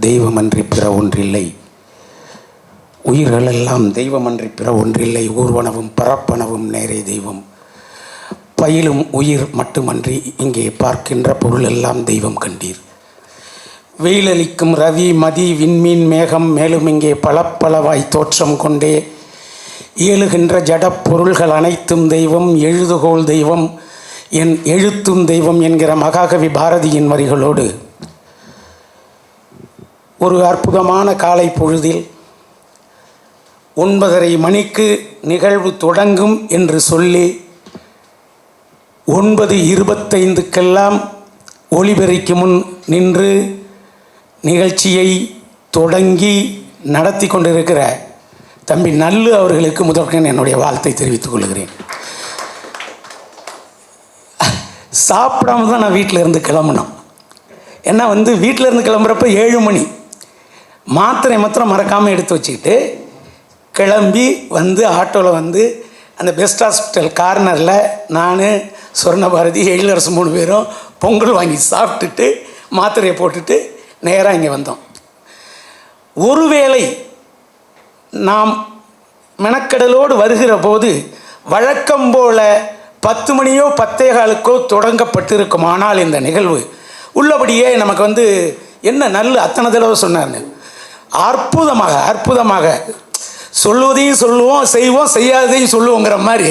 தெய்வமன்றி பிற ஒன்றில்லை. உயிர்களெல்லாம் தெய்வமன்றி பிற ஒன்றில்லை. ஊர்வனவும் பரப்பனவும் நேரே தெய்வம். பயிலும் உயிர் மட்டுமன்றி இங்கே பார்க்கின்ற பொருள் எல்லாம் தெய்வம் கண்டீர். வெயிலளிக்கும் ரவி மதி விண்மீன் மேகம் மேலும் இங்கே பளப்பளவாய் தோற்றம் கொண்டே இயலுகின்ற ஜடப் பொருள்கள் அனைத்தும் தெய்வம். எழுதுகோள் தெய்வம் என் எழுத்தும் தெய்வம் என்கிற மகாகவி பாரதியின் வரிகளோடு ஒரு அற்புதமான காலை பொழுதில் ஒன்பதரை மணிக்கு நிகழ்வு தொடங்கும் என்று சொல்லி ஒன்பது இருபத்தைந்துக்கெல்லாம் ஒளிபெருக்கி முன் நின்று நிகழ்ச்சியை தொடங்கி நடத்தி கொண்டிருக்கிற தம்பி நல்லு அவர்களுக்கு முதற்கன் என்னுடைய வாழ்த்தை தெரிவித்துக் கொள்கிறேன். சாப்பிடாம தான் நான் வீட்டில் இருந்து கிளம்புனோம் ஏன்னா வந்து வீட்டில் இருந்து கிளம்புறப்ப ஏழு மணி. மாத்திரை மாத்திரம் மறக்காமல் எடுத்து வச்சுக்கிட்டு கிளம்பி வந்து ஆட்டோவில் வந்து அந்த பெஸ்ட் ஹாஸ்பிட்டல் கார்னரில் நான் சொர்ணபாரதி எழிலரசு மூணு பேரும் பொங்கல் வாங்கி சாப்பிட்டுட்டு மாத்திரையை போட்டுட்டு நேராக இங்கே வந்தோம். ஒருவேளை நாம் மெனக்கடலோடு வருகிற போது வழக்கம் போல பத்து மணியோ பத்தே காலுக்கோ தொடங்கப்பட்டிருக்கும். ஆனால் இந்த நிகழ்வு உள்ளபடியே நமக்கு வந்து என்ன நல்ல அத்தனை தடவை சொன்னார்னு அற்புதமாக அற்புதமாக சொல்லுவதையும் சொல்லுவோம் செய்வோம் செய்யாததையும் சொல்லுவோங்கிற மாதிரி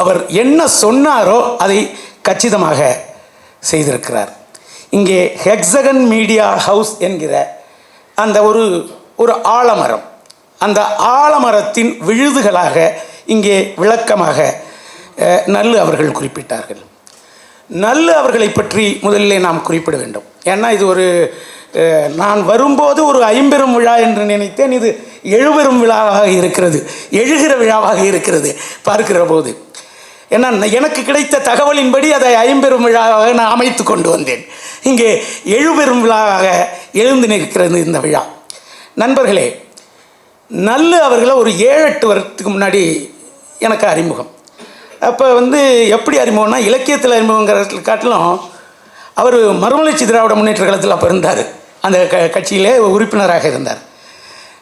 அவர் என்ன சொன்னாரோ அதை கச்சிதமாக செய்திருக்கிறார். இங்கே ஹெக்ஸகன் மீடியா ஹவுஸ் என்கிற அந்த ஒரு ஒரு ஆலமரம் அந்த ஆலமரத்தின் விழுதுகளாக இங்கே விளக்கமாக நல்லு அவர்கள் குறிப்பிட்டார்கள். நல்லு அவர்களை பற்றி முதலிலே நாம் குறிப்பிட வேண்டும். ஏன்னா இது ஒரு நான் வரும்போது ஒரு ஐம்பெரும் விழா என்று நினைத்தேன். இது எழுபெரும் விழாவாக இருக்கிறது. எழுகிற விழாவாக இருக்கிறது பார்க்கிற போது. ஏன்னா எனக்கு கிடைத்த தகவலின்படி அதை ஐம்பெரும் விழாவாக நான் அமைத்து கொண்டு வந்தேன். இங்கே எழுபெரும் விழாவாக எழுந்து நிற்கிறது இந்த விழா. நண்பர்களே நல்லு அவர்களை ஒரு ஏழு எட்டு வருடத்துக்கு முன்னாடி எனக்கு அறிமுகம். அப்போ வந்து எப்படி அறிமுகம்னா இலக்கியத்தில் அறிமுகங்கிறத காட்டிலும் அவர் மறுமலர்ச்சி திராவிட முன்னேற்ற காலத்தில் அப்போ இருந்தார். அந்த க கட்சியிலே உறுப்பினராக இருந்தார்.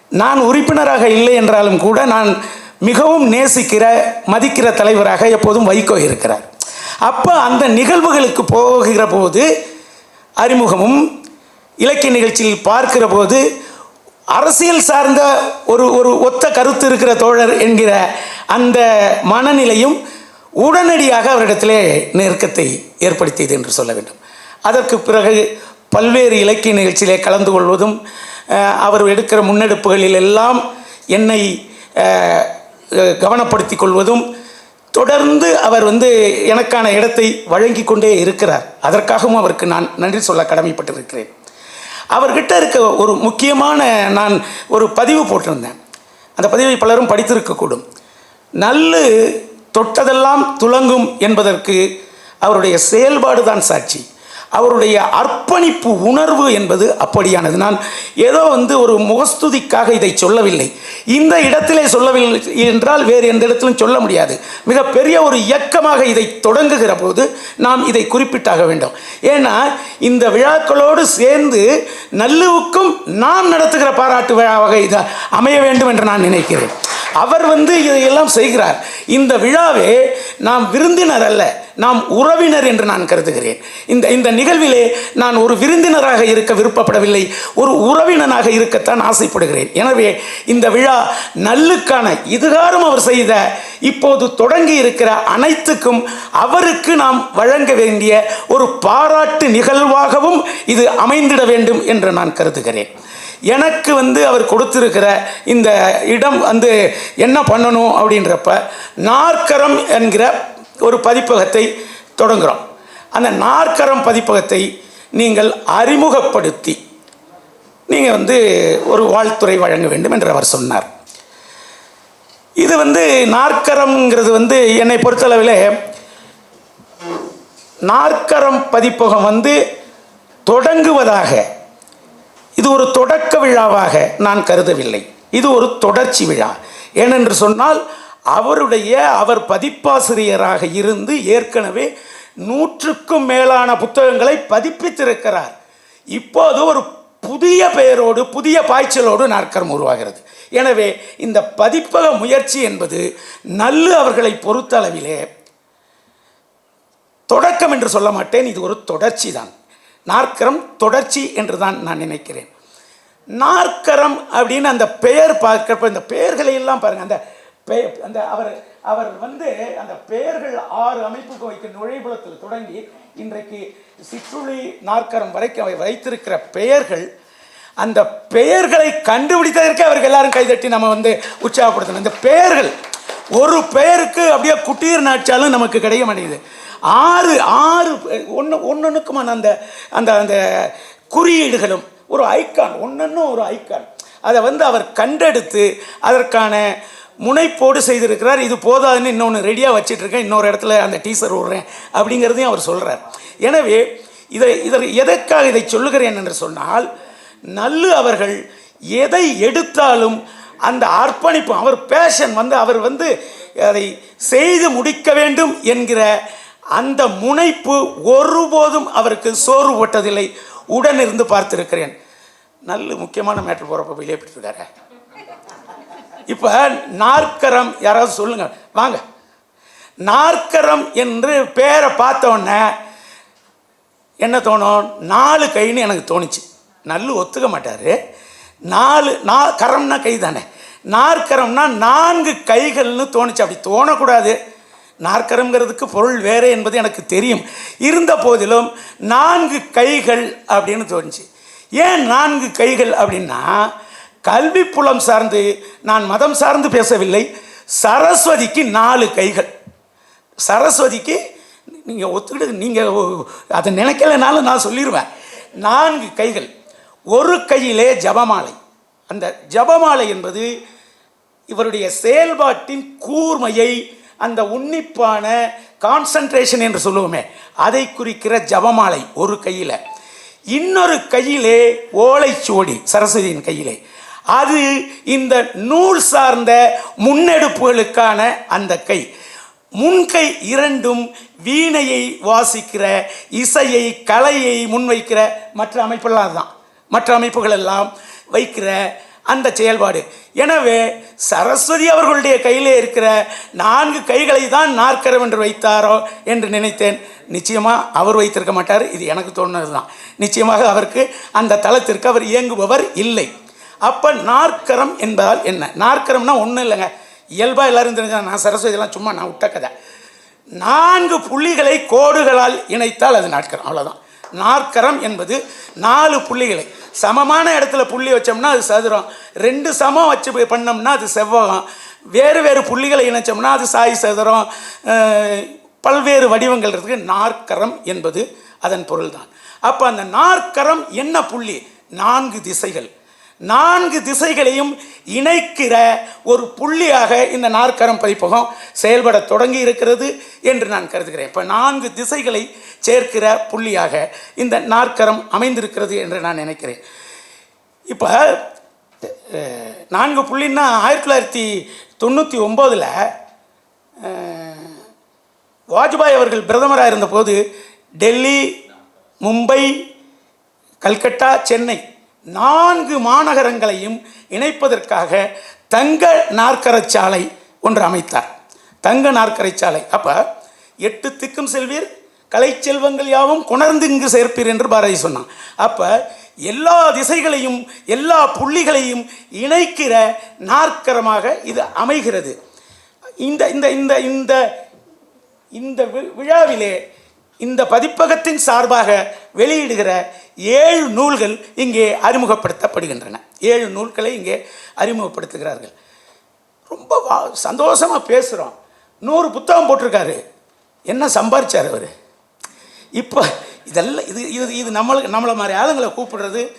நான் உறுப்பினராக இல்லை என்றாலும் கூட நான் மிகவும் நேசிக்கிற மதிக்கிற தலைவராக எப்போதும் வைகோ இருக்கிறார். அப்போ அந்த நிகழ்வுகளுக்கு போகிற போது அறிமுகமும் இலக்கிய நிகழ்ச்சியில் பார்க்கிற போது அரசியல் சார்ந்த ஒரு ஒரு ஒத்த கருத்து இருக்கிற தோழர் என்கிற அந்த மனநிலையும் உடனடியாக அவரிடத்திலே நெருக்கத்தை ஏற்படுத்தியது என்று சொல்ல வேண்டும். அதற்கு பிறகு பல்வேறு இலக்கிய நிகழ்ச்சியிலே கலந்து கொள்வதும் அவர் எடுக்கிற முன்னெடுப்புகளில் எல்லாம் என்னை கவனப்படுத்தி கவனப்படுத்திக் கொள்வதும் தொடர்ந்து அவர் வந்து எனக்கான இடத்தை வழங்கி கொண்டே இருக்கிறார். அதற்காகவும் அவருக்கு நான் நன்றி சொல்ல கடமைப்பட்டிருக்கிறேன். அவர்கிட்ட இருக்க ஒரு முக்கியமான நான் ஒரு பதிவு போட்டிருந்தேன். அந்த பதிவை பலரும் படித்திருக்கக்கூடும். நல்லு தொட்டதெல்லாம் துலங்கும் என்பதற்கு அவருடைய செயல்பாடு தான் சாட்சி. அவருடைய அர்ப்பணிப்பு உணர்வு என்பது அப்படியானது நான் ஏதோ வந்து ஒரு முகஸ்துதிக்காக இதை சொல்லவில்லை. இந்த இடத்திலே சொல்லவில்லை என்றால் வேறு எந்த இடத்திலும் சொல்ல முடியாது. மிகப்பெரிய ஒரு இயக்கமாக இதை தொடங்குகிற போது நாம் இதை குறிப்பிட்டாக வேண்டும். ஏன்னா இந்த விழாக்களோடு சேர்ந்து நல்லுவுக்கும் நாம் நடத்துகிற பாராட்டு விழாவாக இது அமைய வேண்டும் என்று நான் நினைக்கிறேன். அவர் வந்து இதையெல்லாம் செய்கிறார். இந்த விழாவே நாம் விருந்தினர் அல்ல நாம் உறவினர் என்று நான் கருதுகிறேன். இந்த இந்த நிகழ்விலே நான் ஒரு விருந்தினராக இருக்க விருப்பப்படவில்லை ஒரு உறவினனாக இருக்கத்தான் ஆசைப்படுகிறேன். எனவே இந்த விழா நல்லுக்கான இதுகாரும் அவர் செய்த இப்போது தொடங்கி இருக்கிற அனைத்துக்கும் அவருக்கு நாம் வழங்க வேண்டிய ஒரு பாராட்டு நிகழ்வாகவும் இது அமைந்திட வேண்டும் என்று நான் கருதுகிறேன். எனக்கு வந்து அவர் கொடுத்துருக்கிற இந்த இடம் வந்து என்ன பண்ணணும் அப்படின்றப்ப நாற்கரம் என்கிற ஒரு பதிப்பகத்தை தொடங்குகிறோம் அந்த நாற்கரம் பதிப்பகத்தை நீங்கள் அறிமுகப்படுத்தி நீங்கள் வந்து ஒரு வாழ்த்துறை வழங்க வேண்டும் என்று அவர் சொன்னார். இது வந்து நாற்கரம்ங்கிறது வந்து என்னை பொறுத்தளவில் நாற்கரம் பதிப்பகம் வந்து தொடங்குவதாக இது ஒரு தொடக்க விழாவாக நான் கருதவில்லை. இது ஒரு தொடர்ச்சி விழா. ஏனென்று சொன்னால் அவருடைய அவர் பதிப்பாசிரியராக இருந்து ஏற்கனவே நூற்றுக்கும் மேலான புத்தகங்களை பதிப்பித்திருக்கிறார். இப்போது ஒரு புதிய பெயரோடு புதிய பாய்ச்சலோடு நாற்கரம் உருவாகிறது. எனவே இந்த பதிப்பக முயற்சி என்பது நல்லு அவர்களை பொறுத்தளவிலே தொடக்கம் என்று சொல்ல மாட்டேன். இது ஒரு தொடர்ச்சி தான் நாற்கரம் தொடர்ச்சி என்று தான் நான் நினைக்கிறேன். நாற்கரம் அப்படின்னு அந்த பெயர் பார்க்கிறப்ப இந்த பெயர்களை எல்லாம் பாருங்கள் அந்த பெ- அந்த அவர் அவர் வந்து அந்த பெயர்கள் ஆறு அமைப்புக்கு வைக்க நுழைபுலத்தில் தொடங்கி இன்றைக்கு சிற்றுளி நாற்கரம் வரைக்கும் அவை வைத்திருக்கிற பெயர்கள் அந்த பெயர்களை கண்டுபிடித்ததற்கு அவருக்கு எல்லாரும் கைதட்டி நம்ம வந்து உற்சாகப்படுத்தணும். இந்த பெயர்கள் ஒரு பெயருக்கு அப்படியே குட்டீர் நாச்சாலும் நமக்கு கிடைக்க மாட்டேங்குது. ஆறு ஆறு ஒன்று ஒன்றுக்குமான அந்த அந்த அந்த குறியீடுகளும் ஒரு ஐக்கான் ஒன்னொன்னும் ஒரு ஐக்கான் அதை வந்து அவர் கண்டெடுத்து அதற்கான முனைப்போடு செய்திருக்கிறார். இது போதாதுன்னு இன்னொன்று ரெடியாக வச்சிட்ருக்கேன். இன்னொரு இடத்துல அந்த டீசர் விடுறேன் அப்படிங்கிறதையும் அவர் சொல்கிறார் எனவே இதை இதை எதற்காக இதை சொல்லுகிறேன் என்று சொன்னால் நல்லு அவர்கள் எதை எடுத்தாலும் அந்த அர்ப்பணிப்பு அவர் பேஷன் வந்து அவர் வந்து அதை செய்து முடிக்க வேண்டும் என்கிற அந்த முனைப்பு ஒருபோதும் அவருக்கு சோர்வுபட்டதில்லை உடன் இருந்து பார்த்திருக்கிறேன். நல்ல முக்கியமான மேட்ரு போகிறப்ப வெளியே போட்டுருக்காரு இப்போ நாற்கரம் யாராவது சொல்லுங்கள் வாங்க. நாற்கரம் என்று பேரை பார்த்தோன்னே என்ன தோணும்? நாலு கைன்னு எனக்கு தோணுச்சு. நல்லு ஒத்துக்க மாட்டார். நாலு நா கரம்னா கை தானே நாற்கரம்னா நான்கு கைகள்னு தோணுச்சு. அப்படி தோணக்கூடாது. நாற்கரம்ங்கிறதுக்கு பொருள் வேறு என்பது எனக்கு தெரியும். இருந்த போதிலும் நான்கு கைகள் அப்படின்னு தோணுச்சு. ஏன் நான்கு கைகள் அப்படின்னா கல்வி புலம் சார்ந்து நான் மதம் சார்ந்து பேசவில்லை சரஸ்வதிக்கு நாலு கைகள். சரஸ்வதிக்கு நீங்கள் ஒத்துக்கிட்டு நீங்கள் அதை நினைக்கலைனாலும் நான் சொல்லிடுவேன் நான்கு கைகள். ஒரு கையிலே ஜபமாலை. அந்த ஜபமாலை என்பது இவருடைய செயல்பாட்டின் கூர்மையை அந்த உன்னிப்பான கான்சன்ட்ரேஷன் என்று சொல்லுவோமே அதை குறிக்கிற ஜபமாலை ஒரு கையில். இன்னொரு கையிலே ஓலைச்சுவடி சரஸ்வதியின் கையிலே. அது இந்த நூல் சார்ந்த முன்னெடுப்புகளுக்கான அந்த கை. முன்கை இரண்டும் வீணையை வாசிக்கிற இசையை கலையை முன்வைக்கிற மற்ற அமைப்புகள்லாம் அதுதான் மற்ற அமைப்புகள் எல்லாம் வைக்கிற அந்த செயல்பாடு. எனவே சரஸ்வதி அவர்களுடைய கையிலே இருக்கிற நான்கு கைகளை தான் நாற்கரம் என்று வைத்தாரோ என்று நினைத்தேன். நிச்சயமாக அவர் வைத்திருக்க மாட்டார் இது எனக்கு தோணுனது தான் நிச்சயமாக அவருக்கு அந்த தளத்திற்கு அவர் இயங்குபவர் இல்லை. அப்போ நாற்கரம் என்பதால் என்ன? நாற்கரம்னா ஒன்றும் இல்லைங்க. இயல்பாக எல்லாரும் தெரிஞ்சா நான் சரஸ்வதியெல்லாம் சும்மா நான் விட்ட கதை நான்கு புள்ளிகளை கோடுகளால் இணைத்தால் அது நாற்கரம் அவ்வளோதான் நாற்கரம் என்பது நாலு புள்ளிகளை. சமமான இடத்துல புள்ளி வச்சோம்னா அது சதுரம். ரெண்டு சமம் வச்சு பண்ணோம்னா அது செவ்வகம். வேறு வேறு புள்ளிகளை இணைச்சோம்னா அது சாய் சதுரம். பல்வேறு வடிவங்கள் இருக்கு. நாற்கரம் என்பது அதன் பொருள்தான். அப்போ அந்த நாற்கரம் என்ன புள்ளி? நான்கு திசைகள். நான்கு திசைகளையும் இணைக்கிற ஒரு புள்ளியாக இந்த நாற்கரம் பதிப்பகம் செயல்பட தொடங்கி இருக்கிறது என்று நான் கருதுகிறேன். இப்போ நான்கு திசைகளை சேர்க்கிற புள்ளியாக இந்த நாற்கரம் அமைந்திருக்கிறது என்று நான் நினைக்கிறேன். இப்போ நான்கு புள்ளின்னா ஆயிரத்தி தொள்ளாயிரத்தி தொண்ணூற்றி ஒம்போதில் வாஜ்பாய் அவர்கள் பிரதமராக இருந்தபோது டெல்லி மும்பை கல்கட்டா சென்னை நான்கு மாநகரங்களையும் இணைப்பதற்காக தங்க நாற்கரச்சாலை ஒன்று அமைத்தார். தங்க நாற்கரைச்சாலை. அப்போ எட்டு திக்கும் செல்வீர் கலை செல்வங்கள் யாவும் கொணர்ந்து இங்கு சேர்ப்பீர் என்று பாரதி சொன்னான். அப்போ எல்லா திசைகளையும் எல்லா புள்ளிகளையும் இணைக்கிற நாற்கரமாக இது அமைகிறது. இந்த இந்த இந்த இந்த இந்த வி- விழாவிலே இந்த பதிப்பகத்தின் சார்பாக வெளியிடுகிற ஏழு நூல்கள் இங்கே அறிமுகப்படுத்தப்படுகின்றன. ஏழு நூல்களை இங்கே அறிமுகப்படுத்துகிறார்கள். ரொம்ப வா- சந்தோஷமா பேசுகிறோம் நூறு புத்தகம் போட்டிருக்காரு. என்ன சம்பாரிச்சார் அவர்? இப்போ இதெல்லாம் இது இது இது நம்மளுக்கு நம்மளை மாதிரி ஆளுங்களை கூப்பிடுறது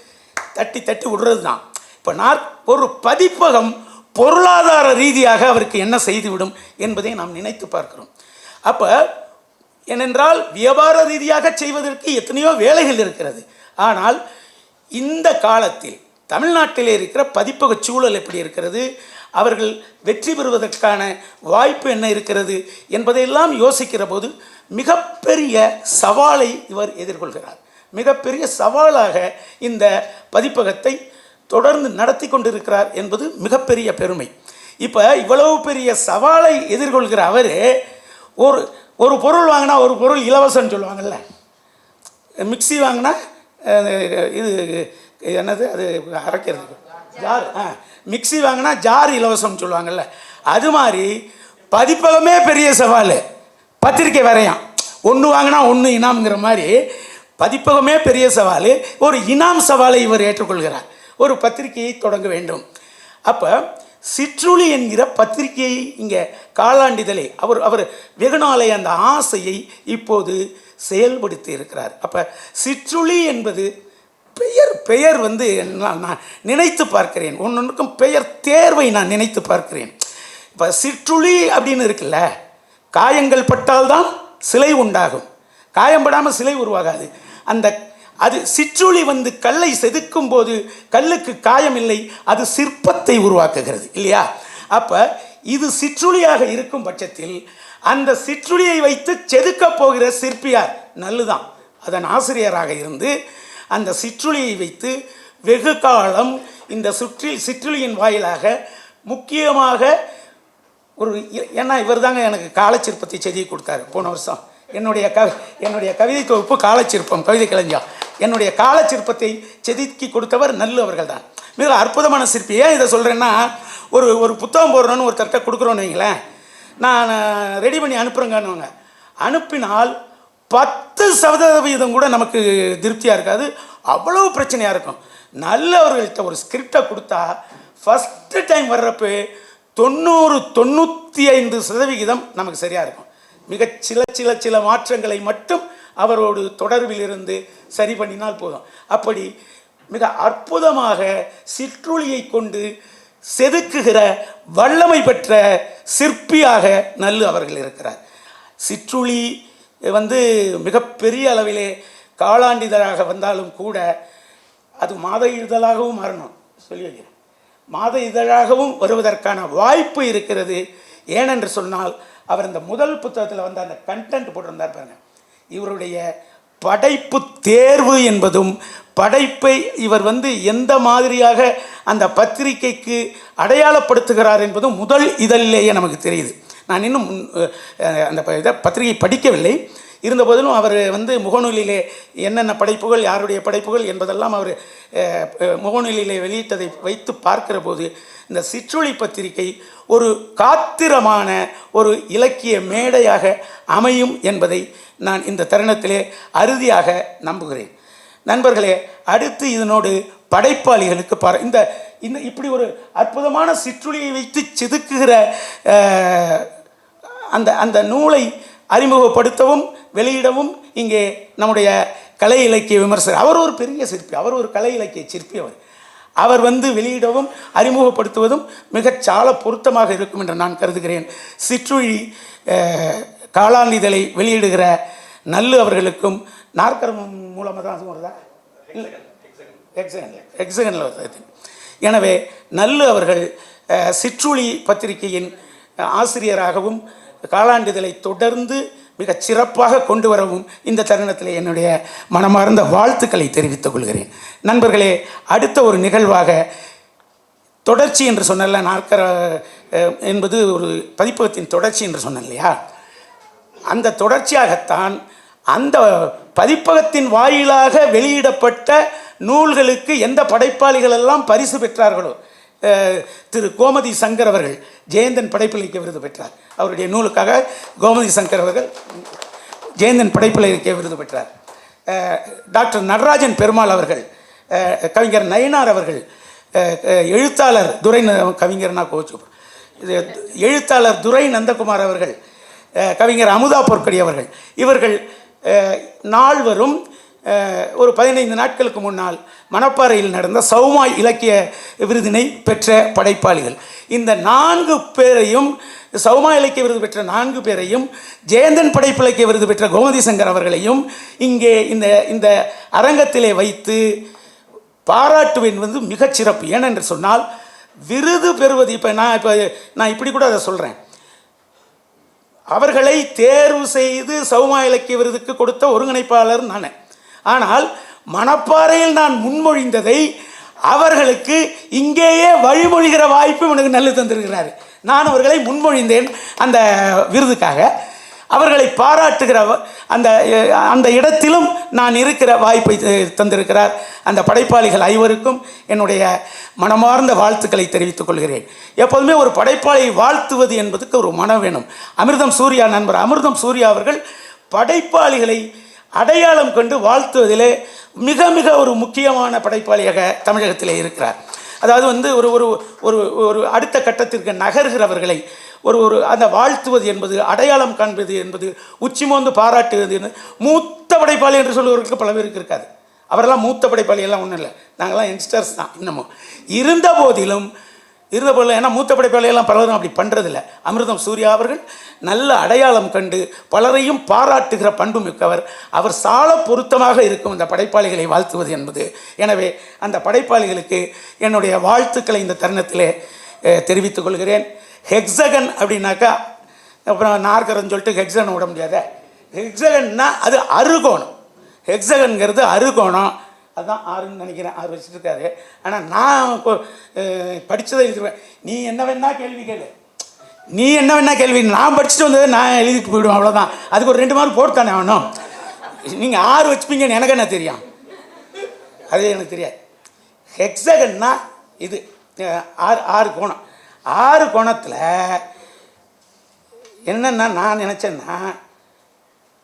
தட்டி தட்டி விடுறது தான் இப்போ நான் ஒரு பதிப்பகம் பொருளாதார ரீதியாக அவருக்கு என்ன செய்துவிடும் என்பதை நாம் நினைத்து பார்க்கிறோம். அப்போ ஏனென்றால் வியாபார ரீதியாக செய்வதற்கு எத்தனையோ வேலைகள் இருக்கிறது. ஆனால் இந்த காலத்தில் தமிழ்நாட்டிலே இருக்கிற பதிப்பக சூழல் எப்படி இருக்கிறது? அவர்கள் வெற்றி பெறுவதற்கான வாய்ப்பு என்ன இருக்கிறது? என்பதையெல்லாம் யோசிக்கிற போது மிகப்பெரிய சவாலை இவர் எதிர்கொள்கிறார். மிகப்பெரிய சவாலாக இந்த பதிப்பகத்தை தொடர்ந்து நடத்தி கொண்டிருக்கிறார் என்பது மிகப்பெரிய பெருமை. இப்போ இவ்வளவு பெரிய சவாலை எதிர்கொள்கிற அவர் ஒரு ஒரு பொருள் வாங்கினா ஒரு பொருள் இலவசம்னு சொல்லுவாங்கல்ல. மிக்ஸி வாங்கினா இது என்னது அது அரைக்கிறதுக்கு ஜார் ஆ மிக்ஸி வாங்கினா ஜார் இலவசம்னு சொல்லுவாங்கல்ல. அது மாதிரி பதிப்பகமே பெரிய சவால். பத்திரிக்கை வரையான் ஒன்று வாங்கினா ஒன்று இனாம்ங்கிற மாதிரி பதிப்பகமே பெரிய சவால். ஒரு இனாம் சவாலை இவர் ஏற்றுக்கொள்கிறார். ஒரு பத்திரிகையை தொடங்க வேண்டும். அப்போ சிற்றுளி என்கிற பத்திரிகையை இங்கே காலாண்டிதழை. அவர் அவர் வெகுநாளை அந்த ஆசையை இப்போது செயல்படுத்தி இருக்கிறார். அப்போ சிற்றுளி என்பது பெயர் பெயர் வந்து நான் நான் நினைத்து பார்க்கிறேன். ஒன்னொன்றுக்கும் பெயர் தேர்வை நான் நினைத்து பார்க்கிறேன். இப்போ சிற்றுளி அப்படின்னு இருக்குல்ல காயங்கள் பட்டால்தான் சிலை உண்டாகும். காயம்படாமல் சிலை உருவாகாது. அந்த அது சிற்றுளி வந்து கல்லை செதுக்கும் போது கல்லுக்கு காயம் இல்லை அது சிற்பத்தை உருவாக்குகிறது இல்லையா? அப்போ இது சிற்றுளியாக இருக்கும் பட்சத்தில் அந்த சிற்றுளியை வைத்து செதுக்கப் போகிற சிற்பியார் நல்லுதான். அதன் ஆசிரியராக இருந்து அந்த சிற்றுளியை வைத்து வெகு காலம் இந்த சுற்றி சிற்றுளியின் வாயிலாக முக்கியமாக ஒரு இ- ஏன்னா இவர் தாங்க எனக்கு காலச்சிற்பத்தை செதுக்கி கொடுத்தாரு போன வருஷம். என்னுடைய க என்னுடைய கவிதை தொகுப்பு காலச்சிற்பம் கவிதை கலைஞர். என்னுடைய காலச்சிற்பத்தை செதுக்கி கொடுத்தவர் நல்லு அவர்கள் தான் மிக அற்புதமான சிற்பி. ஏன் இதை சொல்கிறேன்னா ஒரு ஒரு புத்தகம் போடுறோன்னு ஒருத்தர்கிட்ட கொடுக்குறோன்னு வைங்களேன். நான் ரெடி பண்ணி அனுப்புகிறேங்கன்னு அனுப்பினால் பத்து சதவீதம் கூட நமக்கு திருப்தியாக இருக்காது. அவ்வளோ பிரச்சனையாக இருக்கும். நல்லவர்கள்ட்ட ஒரு ஸ்கிரிப்டை கொடுத்தா ஃபஸ்ட்டு டைம் வர்றப்போ தொண்ணூறு தொண்ணூற்றி ஐந்து சதவிகிதம் நமக்கு சரியாக இருக்கும். மிகச் சில சில சில மாற்றங்களை மட்டும் அவரோடு தொடர்பில் இருந்து சரி பண்ணினால் போதும். அப்படி மிக அற்புதமாக சிற்றுளியை கொண்டு செதுக்குகிற வல்லமை பெற்ற சிற்பியாக நல்லு அவர்கள் இருக்கிறார். சிற்றுளி வந்து மிகப்பெரிய அளவிலே காலாண்டிதழாக வந்தாலும் கூட அது மாத இதழாகவும் மாறணும் சொல்லி வைக்கிறேன். மாத இதழாகவும் வருவதற்கான வாய்ப்பு இருக்கிறது. ஏனென்று சொன்னால் அவர் இந்த முதல் புத்தகத்தில் வந்து அந்த கண்டென்ட் போட்டிருந்தார் பாருங்கள் இவருடைய படைப்பு தேர்வு என்பதும் படைப்பை இவர் வந்து எந்த மாதிரியாக அந்த பத்திரிகைக்கு அடையாளப்படுத்துகிறார் என்பதும் முதல் இதழிலேயே நமக்கு தெரியுது. நான் இன்னும் முன்- அந்த இதை பத்திரிகை படிக்கவில்லை. இருந்தபோதிலும் அவர் வந்து முகநூலிலே என்னென்ன படைப்புகள் யாருடைய படைப்புகள் என்பதெல்லாம் அவர் முகநூலிலே வெளியிட்டதை வைத்து பார்க்கிற போது இந்த சிற்றுளி பத்திரிகை ஒரு காத்திரமான ஒரு இலக்கிய மேடையாக அமையும் என்பதை நான் இந்த தருணத்திலே அறுதியாக நம்புகிறேன். நண்பர்களே அடுத்து இதனோடு படைப்பாளிகளுக்கு பார இந்த இந்த இப்படி ஒரு அற்புதமான சிற்றுளியை வைத்து செதுக்குகிற அந்த அந்த நூலை அறிமுகப்படுத்தவும் வெளியிடவும் இங்கே நம்முடைய கலை இலக்கிய விமர்சகர். அவர் ஒரு பெரிய சிற்பி அவர் ஒரு கலை இலக்கிய சிற்பி அவர். அவர் வந்து வெளியிடவும் அறிமுகப்படுத்துவதும் மிகச்சால பொருத்தமாக இருக்கும் என்று நான் கருதுகிறேன். சிற்றுழி அஹ், காலாண்டிதழை வெளியிடுகிற நல்லு அவர்களுக்கும் நாற்கரம் மூலமாக தான் வருதா? இல்லை. எக்ஸகனில் எக்ஸகனில் வருது எனவே நல்லு அவர்கள் சிற்றுழி சிற்றுளி பத்திரிகையின் ஆசிரியராகவும் காலாண்டுதலை தொடர்ந்து மிகச் சிறப்பாக கொண்டு வரவும் இந்த தருணத்தில் என்னுடைய மனமார்ந்த வாழ்த்துக்களை தெரிவித்துக் கொள்கிறேன். நண்பர்களே அடுத்த ஒரு நிகழ்வாக தொடர்ச்சி என்று சொன்னல நாற்கர என்பது ஒரு பதிப்பகத்தின் தொடர்ச்சி என்று சொன்னேன் இல்லையா அந்த தொடர்ச்சியாகத்தான் அந்த பதிப்பகத்தின் வாயிலாக வெளியிடப்பட்ட நூல்களுக்கு எந்த படைப்பாளிகள் எல்லாம் பரிசு பெற்றார்களோ திரு கோமதி சங்கர் அவர்கள் ஜெயந்தன் படைப்பிலக்கிய விருது பெற்றார். அவருடைய நூலுக்காக கோமதி சங்கர் அவர்கள் ஜெயந்தன் படைப்பிலக்கிய விருது பெற்றார். டாக்டர் நடராஜன் பெருமாள் அவர்கள் கவிஞர் நயினார் அவர்கள் எழுத்தாளர் துரை கவிஞர்னா கோச்சு இது எழுத்தாளர் துரை நந்தகுமார் அவர்கள் கவிஞர் அமுதா பொற்கடி அவர்கள் இவர்கள் நால்வரும் ஒரு பதினைந்து நாட்களுக்கு முன்னால் மணப்பாறையில் நடந்த சௌமாய் இலக்கிய விருதினை பெற்ற படைப்பாளிகள். இந்த நான்கு பேரையும் சௌமா இலக்கிய விருது பெற்ற நான்கு பேரையும் ஜெயந்தன் படைப்பிலக்கிய விருது பெற்ற கோமதி சங்கர் அவர்களையும் இங்கே இந்த இந்த அரங்கத்திலே வைத்து பாராட்டுவேன் வந்து மிகச்சிறப்பு ஏனென்று சொன்னால் விருது பெறுவது இப்போ நான் இப்போ நான் இப்படி கூட அதை சொல்கிறேன் அவர்களை தேர்வு செய்து சௌமா இலக்கிய விருதுக்கு கொடுத்த ஒருங்கிணைப்பாளர் நான். ஆனால் மணப்பாறையில் நான் முன்மொழிந்ததை அவர்களுக்கு இங்கேயே வழிமொழிகிற வாய்ப்பும் எனக்கு நல்லு தந்திருக்கிறார். நான் அவர்களை முன்மொழிந்தேன் அந்த விருதுக்காக. அவர்களை பாராட்டுகிற அந்த அந்த இடத்திலும் நான் இருக்கிற வாய்ப்பை த- தந்திருக்கிறார். அந்த படைப்பாளிகள் ஐவருக்கும் என்னுடைய மனமார்ந்த வாழ்த்துக்களை தெரிவித்துக் கொள்கிறேன். எப்போதுமே ஒரு படைப்பாளியை வாழ்த்துவது என்பதுக்கு ஒரு மனம் வேணும். அமிர்தம் சூர்யா நண்பர் அமிர்தம் சூர்யா அவர்கள் படைப்பாளிகளை அடையாளம் கொண்டு வாழ்த்துவதிலே மிக மிக ஒரு முக்கியமான படைப்பாளியாக தமிழகத்திலே இருக்கிறார். அதாவது வந்து ஒரு ஒரு ஒரு ஒரு அடுத்த கட்டத்திற்கு நகர்கிறவர்களை ஒரு ஒரு அந்த வாழ்த்துவது என்பது அடையாளம் காண்பது என்பது உச்சிமோந்து பாராட்டுவது என்பது மூத்த படைப்பாளி என்று சொல்லுவதற்கு பல பேருக்கு இருக்காது. அவரெல்லாம் மூத்த படைப்பாளி எல்லாம் ஒன்றும் இல்லை. நாங்கள்லாம் யங்ஸ்டர்ஸ் தான் இன்னமும். இருந்த போதிலும் இருந்த போல ஏன்னா மூத்த படைப்பாளையெல்லாம் பலரும் அப்படி பண்ணுறதில்ல அமிர்தம் சூர்யா அவர்கள் நல்ல அடையாளம் கண்டு பலரையும் பாராட்டுகிற பண்பு மிக்கவர். அவர் சால பொருத்தமாக இருக்கும் இந்த படைப்பாளிகளை வாழ்த்துவது என்பது. எனவே அந்த படைப்பாளிகளுக்கு என்னுடைய வாழ்த்துக்களை இந்த தருணத்திலே தெரிவித்துக் கொள்கிறேன். ஹெக்ஸகன் அப்படின்னாக்கா அப்புறம் நாற்கரன் சொல்லிட்டு ஹெக்ஸகன் விட முடியாத. ஹெக்ஸகன்னா அது அறுகோணம் ஹெக்ஸகன்கிறது அறுகோணம் அதுதான் ஆறுன்னு நினைக்கிறேன். ஆறு வச்சுட்டு இருக்காரு ஆனால் நான் படித்ததை அஹ் எழுதிடுவேன் நீ என்ன வேணா கேள்வி கேளு. நீ என்ன வேணா கேள்வி நான் படிச்சுட்டு வந்ததை நான் எழுதிட்டு போயிடுவேன் அவ்வளோதான் அதுக்கு ஒரு ரெண்டு மார்க் போட்டு தானே ஆகணும் நீங்கள் ஆறு வச்சுப்பீங்கன்னு எனக்கு என்ன தெரியும்? அது எனக்கு தெரியாது. ஹெக்ஸகன்னா இது. ஆறு ஆறு கோணம். ஆறு கோணத்தில் என்னென்னா நான் நினச்சேன்னா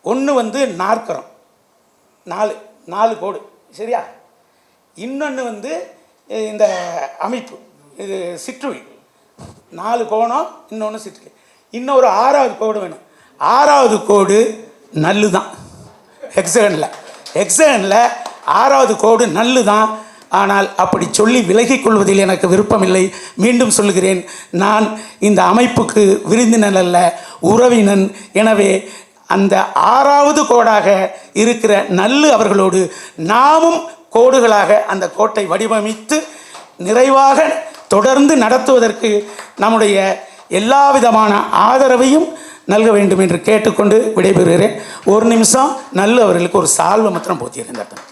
ஒன்று வந்து நாற்கரம். நாலு நாலு கோடு. சரியா? இன்னொன்று வந்து இந்த அமைப்பு இது சிற்றுளி நாலு கோணம் இன்னொன்று சிற்றுளி இன்னொரு ஆறாவது கோடு வேணும். ஆறாவது கோடு நல்லு தான் ஹெக்ஸகனில் ஹெக்ஸகனில் ஆறாவது கோடு நல்லு தான் ஆனால் அப்படி சொல்லி விலகிக் கொள்வதில் எனக்கு விருப்பமில்லை. மீண்டும் சொல்லுகிறேன். நான் இந்த அமைப்புக்கு விருந்தினன் அல்ல உறவினன். எனவே அந்த ஆறாவது கோடாக இருக்கிற நல்லு அவர்களோடு நாமும் கோடுகளாக அந்த கோட்டை வடிவமைத்து நிறைவாக தொடர்ந்து நடத்துவதற்கு நம்முடைய எல்லா விதமான ஆதரவையும் நல்க வேண்டும் என்று கேட்டுக்கொண்டு விடைபெறுகிறேன். ஒரு நிமிஷம் நல்லு அவர்களுக்கு ஒரு சால்வை மாத்திரம் போத்தியிருந்தேன்